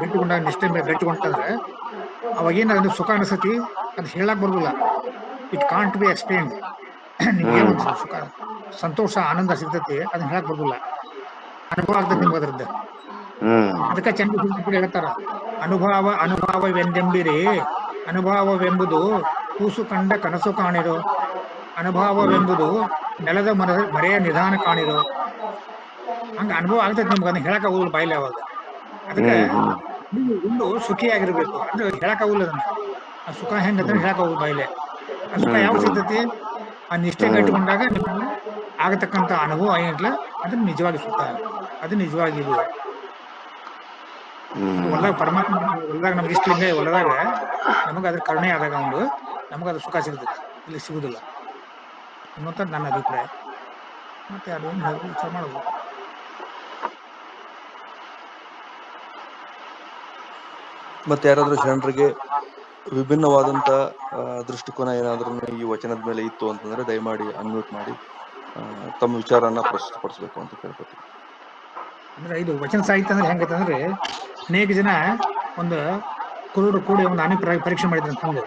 ಗಟ್ಟಿಕೊಂಡಾಗ ನಿಷ್ಠೆ ಮೇಲೆ ಗಟ್ಟಿಕೊಂಡ್ರೆ ಅವಾಗ ಏನ ಅದು ಸುಖ ಅನಿಸ್ತೈತಿ ಅದು ಹೇಳಕ್ ಬರುದಿಲ್ಲ. ಇಟ್ ಕಾಂಟ್ ಬಿ ಎಕ್ಸ್ಪ್ಲೇನ್ ನಿಮ್ಗೆ ಸುಖ ಸಂತೋಷ ಆನಂದ ಸಿಗ್ತೈತಿ ಅದನ್ನ ಹೇಳಕ್ ಬರುದಿಲ್ಲ. ಅನುಭವ ಆಗ್ತೈತಿ ನಿಮ್ಗೆ ಅದ್ರದ್ದು. ಅದಕ್ಕೆ ಚಂದ್ರ ಹೇಳ್ತಾರ. ಅನುಭವ ಅನುಭವವೆಂದೆಂಬಿರಿ. ಅನುಭವವೆಂಬುದು ಕೂಸು ಕಂಡ ಕನಸು ಕಾಣಿರೋ. ಅನುಭವವೆಂಬುದು ನೆಲದ ಮರ ಮರೆಯ ನಿಧಾನ ಕಾಣಿರೋ. ಹಂಗ ಅನುಭವ ಆಗ್ತೈತಿ ನಿಮ್ಗೆ ಅದನ್ನ ಹೇಳಕ್ ಆಗುದಿಲ್ಲ ಬಾಯ್ಲೆ ಅವಾಗ ಅದಕ್ಕೆ ನೀವು ಉಂಡು ಸುಖಿಯಾಗಿರ್ಬೇಕು ಅಂದ್ರೆ ಹೇಳಕ್ ಆಗುಲ್ಲ ಅದನ್ನ. ಆ ಸುಖ ಹೆಂಗ ಅಂತ ಹೇಳಕ್ ಆಗುದು ಬಾಯ್ಲೆ ಆ ಸುಖ ಯಾವ ಸಿಗ್ತೈತಿ? ಆ ನಿಷ್ಠೆ ಕಟ್ಟಿಕೊಂಡಾಗ ನಿಮ್ಗೆ ಆಗತಕ್ಕಂತ ಅನುಭವ ಏನಿಲ್ಲ ಅದನ್ನ ನಿಜವಾಗಿ ಸುಖ ಅದು ನಿಜವಾಗಿ ಹೊಲದಾಗ ಪರಮಾತ್ಮ ಹೊಲದಾಗ ನಮ್ಗೆ ಇಷ್ಟ ಲಿಂಗ ಹೊಲದಾಗ ನಮಗೆ ಅದ್ರ ಕರುಣೆ ಆದಾಗ ಒಂದು ನಮಗೆ ಅದ್ರ ಸುಖ ಸಿಗುತ್ತೆ ಇಲ್ಲಿ ಸಿಗುದಿಲ್ಲ. ಅನ್ನುವಂಥದ್ದು ನನ್ನ ಅಭಿಪ್ರಾಯ. ಮತ್ತೆ ಅದು ವಿಚಾರ ಮಾಡೋದು ಮತ್ತೆ ಯಾರಾದ್ರೂ ಜನರಿಗೆ ವಿಭಿನ್ನವಾದಂತ ದೃಷ್ಟಿಕೋನ ಏನಾದ್ರೂ ಈ ವಚನದ ಮೇಲೆ ಇತ್ತು ಅಂತಂದ್ರೆ ದಯಮಾಡಿ ಅನ್ಮ್ಯೂಟ್ ಮಾಡಿ ತಮ್ಮ ವಿಚಾರನ್ನ ಪ್ರಸ್ತುತಪಡಿಸಬೇಕು ಅಂತ ಕೇಳ್ಕೊತೀನಿ. ಅಂದ್ರೆ ಇದು ವಚನ ಸಾಹಿತ್ಯ ಅಂದ್ರೆ ಹೆಂಗೈತೆ ಅಂದ್ರೆ ಅನೇಕ ಜನ ಒಂದು ಕುರುಡು ಕೂಡಿ ಒಂದು ಅನೇಕ ಪರೀ- ಪರೀಕ್ಷೆ ಮಾಡಿದ್ರು ಅಂತ ಹಂಗೆ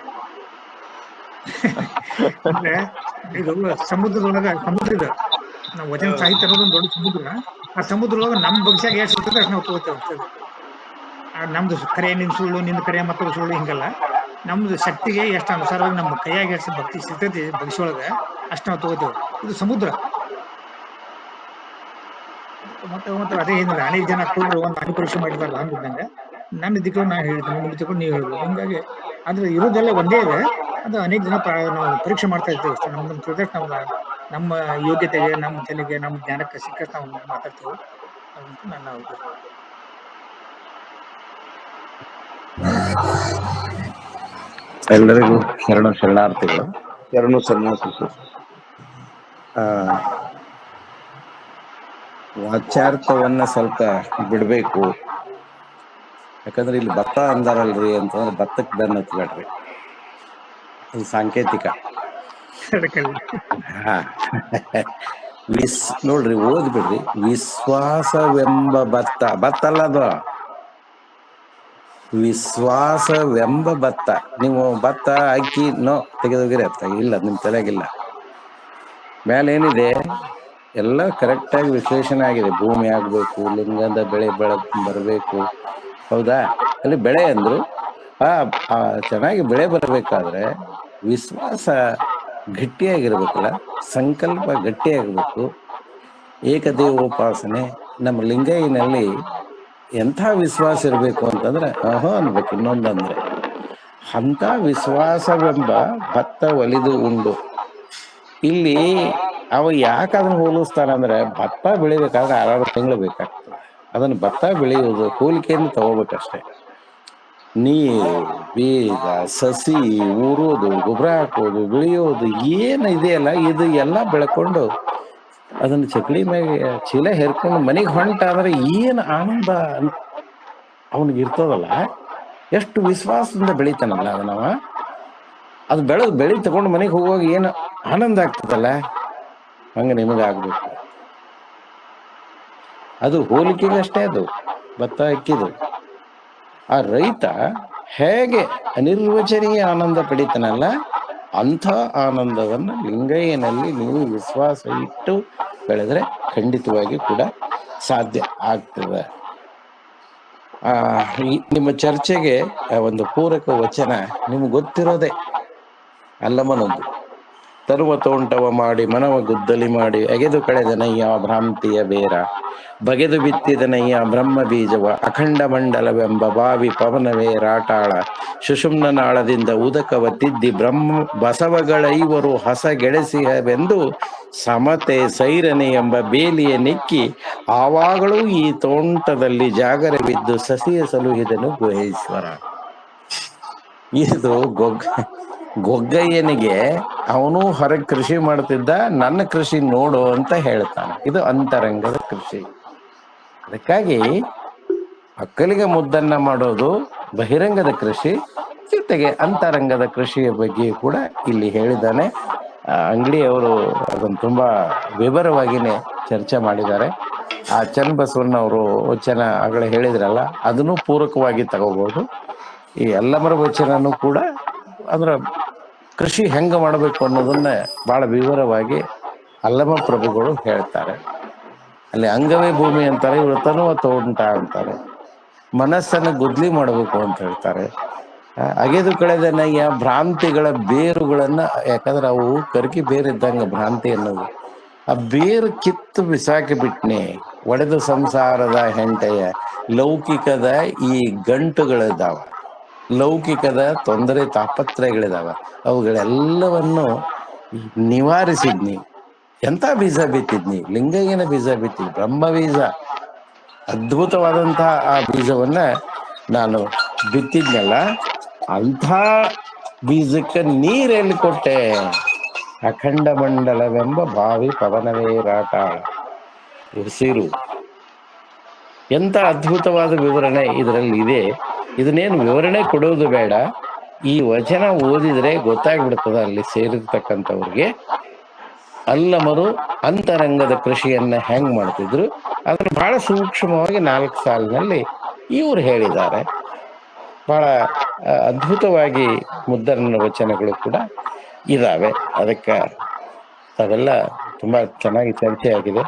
ಅಂದ್ರೆ ಇದು ಸಮುದ್ರದೊಳಗ ಸಮುದ್ರ ಇದು. ನಾವು ವಚನ ಸಾಹಿತ್ಯ ಅನ್ನೋದು ಒಂದು ದೊಡ್ಡ ಸಮುದ್ರ. ಆ ಸಮುದ್ರದೊಳಗ ನಮ್ಮ ಭವಿಷ್ಯ ಎಷ್ಟು ಇರ್ತದೆ ಅಷ್ಟು ನಾವು ತಗೋತೇವೆ ನಮ್ದು ಕರೆ ನಿನ್ ಸುಳ್ಳು ನಿಂದ ಕರೆ ಮತ್ತೊಬ್ಬ ಸುಳ್ಳು ಹಿಂಗಲ್ಲ. ನಮ್ದು ಶಕ್ತಿಗೆ ಎಷ್ಟು ಅನುಸಾರವಾಗಿ ನಮ್ಮ ಕೈಯಾಗ ಎಷ್ಟು ಭಕ್ತಿ ಸಿಗ್ತೈತಿ ಭವಿಷ್ಯೊಳಗ ಅಷ್ಟು ನಾವು ತಗೋತೇವೆ. ಇದು ಸಮುದ್ರ. ಮತ್ತೆ ಮತ್ತೆ ಅದೇ ಏನಿಲ್ಲ ಅನೇಕ ಜನ ಕೂಡ ಒಂದು ಅಣು ಪರೀಕ್ಷೆ ಮಾಡಿದಾರಲ್ಲ ಅಂದಿದ್ದಂಗೆ ನನ್ನ ದಿಕ್ಕು ನಾ ಹೇಳ್ತೀನಿ ನಿಮ್ಮ ದಿಕ್ಕು ನೀವು ಹೇಳ್ಬೋದು. ಹಿಂಗಾಗಿ ಅಂದ್ರೆ ಇರೋದೆಲ್ಲ ಒಂದೇ ಇದೆ. ಅದು ಅನೇಕ ಜನ ನಾವು ಪರೀಕ್ಷೆ ಮಾಡ್ತಾ ಇರ್ತೀವಿ ಅಷ್ಟೇ. ನಮ್ಮ ತಿಳಿದಷ್ಟು ನಾವು ನಮ್ಮ ಯೋಗ್ಯತೆಗೆ ನಮ್ಮ ತಲೆಗೆ ನಮ್ಮ ಜ್ಞಾನಕ್ಕೆ ಸಿಕ್ಕಷ್ಟು ನಾವು ಮಾತಾಡ್ತೀವಿ. ಅಂತ ನನ್ನ. ಎಲ್ಲರಿಗೂ ಶರಣ ಶರಣಾರ್ಥಿಗಳು. ಎರಡು ಸನ್ಯಾಸಿ ಸರ್. ಆ, ವಾಚ್ಯಾರ್ಥವನ್ನ ಸ್ವಲ್ಪ ಬಿಡ್ಬೇಕು. ಯಾಕಂದ್ರೆ ಇಲ್ಲಿ ಭತ್ತ ಅಂದಾರಲ್ರಿ ಅಂತಂದ್ರೆ ಭತ್ತಕ್ಕೆ ಬೆನ್ನ ಹತ್ಬೇಡ್ರಿ. ಇದು ಸಾಂಕೇತಿಕ. ವಿಸ್ ನೋಡ್ರಿ ಓದ್ಬಿಡ್ರಿ. ವಿಶ್ವಾಸವೆಂಬ ಭತ್ತ. ಭತ್ತ ಅಲ್ಲ ಅದು. ವಿಶ್ವಾಸವೆಂಬ ಭತ್ತ. ನೀವು ಭತ್ತ ಅಕ್ಕಿ ನೋ ತೆಗೆದೋಗಿರಿ ಅತ್ತ. ಇಲ್ಲ ನಿಮ್ ತಲೆಗಿಲ್ಲ ಮೇಲೆ ಏನಿದೆ ಎಲ್ಲ ಕರೆಕ್ಟಾಗಿ ವಿಶ್ಲೇಷಣೆ ಆಗಿದೆ. ಭೂಮಿ ಆಗ್ಬೇಕು, ಲಿಂಗದ ಬೆಳೆ ಬೆಳ, ಬರಬೇಕು. ಹೌದಾ? ಅಲ್ಲಿ ಬೆಳೆ ಅಂದ್ರು, ಆ ಚೆನ್ನಾಗಿ ಬೆಳೆ ಬರಬೇಕಾದ್ರೆ ವಿಶ್ವಾಸ ಗಟ್ಟಿಯಾಗಿರ್ಬೇಕಲ್ಲ, ಸಂಕಲ್ಪ ಗಟ್ಟಿಯಾಗಬೇಕು. ಏಕದೇವೋಪಾಸನೆ, ನಮ್ಮ ಲಿಂಗಯ್ಯನಲ್ಲಿ ಎಂಥ ವಿಶ್ವಾಸ ಇರಬೇಕು ಅಂತಂದ್ರೆ ಅಹೋ ಅನ್ಬೇಕು ಇನ್ನೊಂದಂದ್ರೆ. ಅಂಥ ವಿಶ್ವಾಸವೆಂಬ ಭತ್ತ ಒಲಿದು ಉಂಡು. ಇಲ್ಲಿ ಅವ ಯಾಕೆ ಅದನ್ನ ಹೋಲಿಸ್ತಾನಂದ್ರೆ ಭತ್ತ ಬೆಳಿಬೇಕಾದ್ರೆ ಆರಾರು ತಿಂಗಳು ಬೇಕಾಗ್ತದೆ. ಅದನ್ನ ಭತ್ತ ಬೆಳೆಯುವುದು ಹೋಲಿಕೆಯನ್ನು ತಗೋಬೇಕಷ್ಟೆ. ನೀರು, ಬೀಜ, ಸಸಿ ಊರೋದು ಗೊಬ್ಬರ ಹಾಕೋದು, ಬೆಳೆಯೋದು ಏನು ಇದೆಯಲ್ಲ ಇದು ಎಲ್ಲ ಬೆಳ್ಕೊಂಡು ಅದನ್ನ ಚಕ್ಲಿ ಮೇಲೆ ಚೀಲ ಹೇರ್ಕೊಂಡು ಮನೆಗೆ ಹೊಂಟಾದ್ರೆ ಏನು ಆನಂದ ಅವನಿಗೆ ಇರ್ತದಲ್ಲ? ಎಷ್ಟು ವಿಶ್ವಾಸದಿಂದ ಬೆಳಿತಾನಲ್ಲ ಅದನ್ನವ ಅದು ಬೆಳೆದು ಬೆಳಿ ತಗೊಂಡು ಮನೆಗೆ ಹೋಗುವಾಗ ಏನು ಆನಂದ ಆಗ್ತದಲ್ಲ? ಹಂಗೆ ನಿಮಗೆ ಆಗ್ಬೇಕು. ಅದು ಹೋಲಿಕೆಗೆ ಅಷ್ಟೇ ಅದು, ಭತ್ತ ಅಕ್ಕಿದು ಆ ರೈತ ಹೇಗೆ ಅನಿರ್ವಚನೀಯ ಆನಂದ ಪಡಿತಾನಲ್ಲ, ಅಂಥ ಆನಂದವನ್ನ ಲಿಂಗಯ್ಯನಲ್ಲಿ ನೀವು ವಿಶ್ವಾಸ ಇಟ್ಟು ಬೆಳೆದ್ರೆ ಖಂಡಿತವಾಗಿ ಕೂಡ ಸಾಧ್ಯ ಆಗ್ತದೆ. ಆ ನಿಮ್ಮ ಚರ್ಚೆಗೆ ಒಂದು ಪೂರಕ ವಚನ ನಿಮ್ಗೆ ಗೊತ್ತಿರೋದೆ ಅಲ್ಲಮನೊಂದು ತರುವ ತೋಂಟವ ಮಾಡಿ ಮನವ ಗುದ್ದಲಿ ಮಾಡಿ ಅಗೆದು ಕಳೆದನಯ್ಯ ಭ್ರಾಂತಿಯ ಬೇರ. ಬಗೆದು ಬಿತ್ತಿದನಯ್ಯ ಬ್ರಹ್ಮ ಬೀಜವ ಅಖಂಡ ಮಂಡಲವೆಂಬ ಬಾವಿ ಪವನವೇ ರಾಟಾಳ. ಸುಷುಮ್ನ ನಾಳದಿಂದ ಉದಕವ ತಿದ್ದಿ ಬ್ರಹ್ಮ ಬಸವಗಳೈವರು ಹಸಗೆಳೆಸಿಹವೆಂದು ಸಮತೆ ಸೈರನೆ ಎಂಬ ಬೇಲಿಯ ನಿಕ್ಕಿ ಆವಾಗಲೂ ಈ ತೋಂಟದಲ್ಲಿ ಜಾಗರವಿದ್ದು ಸಸಿಯ ಸಲುಹಿದನು ಗುಹೇಶ್ವರ. ಇದು ಗೊಗ್ಗ ಗೊಗ್ಗಯ್ಯನಿಗೆ ಅವನು ಹೊರಗೆ ಕೃಷಿ ಮಾಡ್ತಿದ್ದ, ನನ್ನ ಕೃಷಿ ನೋಡು ಅಂತ ಹೇಳ್ತಾನೆ. ಇದು ಅಂತರಂಗದ ಕೃಷಿ. ಅದಕ್ಕಾಗಿ ಅಕ್ಕಲಿಗೆ ಮುದ್ದನ್ನ ಮಾಡೋದು ಬಹಿರಂಗದ ಕೃಷಿ, ಜೊತೆಗೆ ಅಂತರಂಗದ ಕೃಷಿಯ ಬಗ್ಗೆ ಕೂಡ ಇಲ್ಲಿ ಹೇಳಿದ್ದಾನೆ. ಅಂಗಡಿಯವರು ಅದನ್ನು ತುಂಬಾ ವಿವರವಾಗಿನೇ ಚರ್ಚೆ ಮಾಡಿದ್ದಾರೆ. ಆ ಚನ್ನಬಸವಣ್ಣ ಅವರು ವಚನ ಆಗಲೇ ಹೇಳಿದ್ರಲ್ಲ, ಅದನ್ನು ಪೂರಕವಾಗಿ ತಗೋಬಹುದು ಈ ಎಲ್ಲಮರ ವಚನನು ಕೂಡ ಅಂದ್ರ ಕೃಷಿ ಹೆಂಗ ಮಾಡಬೇಕು ಅನ್ನೋದನ್ನ ಬಹಳ ವಿವರವಾಗಿ ಅಲ್ಲಮ ಪ್ರಭುಗಳು ಹೇಳ್ತಾರೆ. ಅಲ್ಲಿ ಅಂಗವೇ ಭೂಮಿ ಅಂತಾರೆ ವೃತನವ ತೋಂಟ ಅಂತಾರೆ. ಮನಸ್ಸನ್ನು ಗುದ್ಲಿ ಮಾಡಬೇಕು ಅಂತ ಹೇಳ್ತಾರೆ. ಅಗೆದು ಕಳೆದ ನಯ್ಯ ಭ್ರಾಂತಿಗಳ ಬೇರುಗಳನ್ನ, ಯಾಕಂದ್ರೆ ಅವು ಕರ್ಕಿ ಬೇರಿದ್ದಂಗೆ ಭ್ರಾಂತಿ ಅನ್ನೋದು. ಆ ಬೇರು ಕಿತ್ತು ಬಿಸಾಕಿ ಬಿಟ್ನೆ, ಒಡೆದು ಸಂಸಾರದ ಹೆಂಟೆಯ ಲೌಕಿಕದ ಈ ಗಂಟುಗಳಿದ್ದಾವ ಲೌಕಿಕದ ತೊಂದರೆ ತಾಪತ್ರಯಗಳಿದಾವ. ಅವುಗಳೆಲ್ಲವನ್ನು ನಿವಾರಿಸಿದ್ನಿ. ಎಂತ ಬೀಜ ಬಿತ್ತಿದ್ನಿ? ಲಿಂಗಯ್ಯನ ಬೀಜ ಬಿತ್ತಿದ್ನಿ. ಬ್ರಹ್ಮ ಬೀಜ. ಅದ್ಭುತವಾದಂತಹ ಆ ಬೀಜವನ್ನ ನಾನು ಬಿತ್ತಿದ್ನಲ್ಲ, ಅಂಥ ಬೀಜಕ್ಕೆ ನೀರೆಲ್ಲಿ ಕೊಟ್ಟೆ? ಅಖಂಡ ಮಂಡಲವೆಂಬ ಬಾವಿ ಪವನವೇ ರಾಟ. ಉಸಿರು. ಎಂತ ಅದ್ಭುತವಾದ ವಿವರಣೆ ಇದರಲ್ಲಿ ಇದೆ ಇದನ್ನೇನು ವಿವರಣೆ ಕೊಡೋದು ಬೇಡ. ಈ ವಚನ ಓದಿದ್ರೆ ಗೊತ್ತಾಗ್ಬಿಡ್ತದ ಅಲ್ಲಿ ಸೇರಿರ್ತಕ್ಕಂಥವ್ರಿಗೆ. ಅಲ್ಲಮರು ಅಂತರಂಗದ ಕೃಷಿಯನ್ನ ಹೆಂಗ್ ಮಾಡ್ತಿದ್ರು? ಅದನ್ನ ಬಹಳ ಸೂಕ್ಷ್ಮವಾಗಿ ನಾಲ್ಕು ಸಾಲಿನಲ್ಲಿ ಇವ್ರು ಹೇಳಿದ್ದಾರೆ. ಬಹಳ ಅದ್ಭುತವಾಗಿ ಮುದ್ದರನ ವಚನಗಳು ಕೂಡ ಇದಾವೆ. ಅದಕ್ಕೆ ತಾವೆಲ್ಲ ತುಂಬಾ ಚೆನ್ನಾಗಿ ಚರ್ಚೆ ಆಗಿದೆ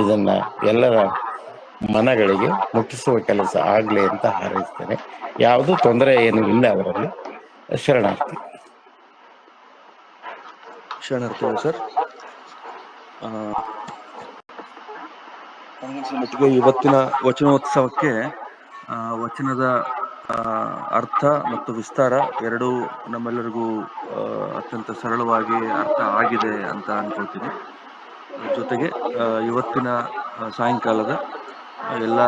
ಇದನ್ನ ಎಲ್ಲರ ಮನಗಳಿಗೆ ಮುಟ್ಟಿಸುವ ಕೆಲಸ ಆಗ್ಲಿ ಅಂತ ಹಾರೈಸ್ತೇನೆ. ಯಾವುದು ತೊಂದರೆ ಏನು ಇಲ್ಲ ಅವರಲ್ಲಿ. ಶರಣಾರ್ಥಿ. ಶರಣಾರ್ಥಿಗಳು ಸರ್. ಮಟ್ಟಿಗೆ ಇವತ್ತಿನ ವಚನೋತ್ಸವಕ್ಕೆ ವಚನದ ಅರ್ಥ ಮತ್ತು ವಿಸ್ತಾರ ಎರಡೂ ನಮ್ಮೆಲ್ಲರಿಗೂ ಅತ್ಯಂತ ಸರಳವಾಗಿ ಅರ್ಥ ಆಗಿದೆ ಅಂತ ಅನ್ಕೊಳ್ತೀನಿ. ಜೊತೆಗೆ ಇವತ್ತಿನ ಸಾಯಂಕಾಲದ ಎಲ್ಲ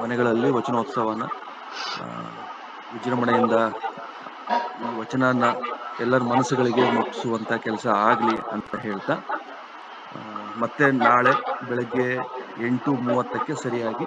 ಮನೆಗಳಲ್ಲಿ ವಚನೋತ್ಸವನ ವಿಜೃಂಭಣೆಯಿಂದ ಈ ವಚನನ ಎಲ್ಲರ ಮನಸ್ಸುಗಳಿಗೆ ಮುಟ್ಟಿಸುವಂತ ಕೆಲಸ ಆಗಲಿ ಅಂತ ಹೇಳ್ತಾ ಮತ್ತೆ ನಾಳೆ ಬೆಳಗ್ಗೆ ಎಂಟು ಮೂವತ್ತಕ್ಕೆ ಸರಿಯಾಗಿ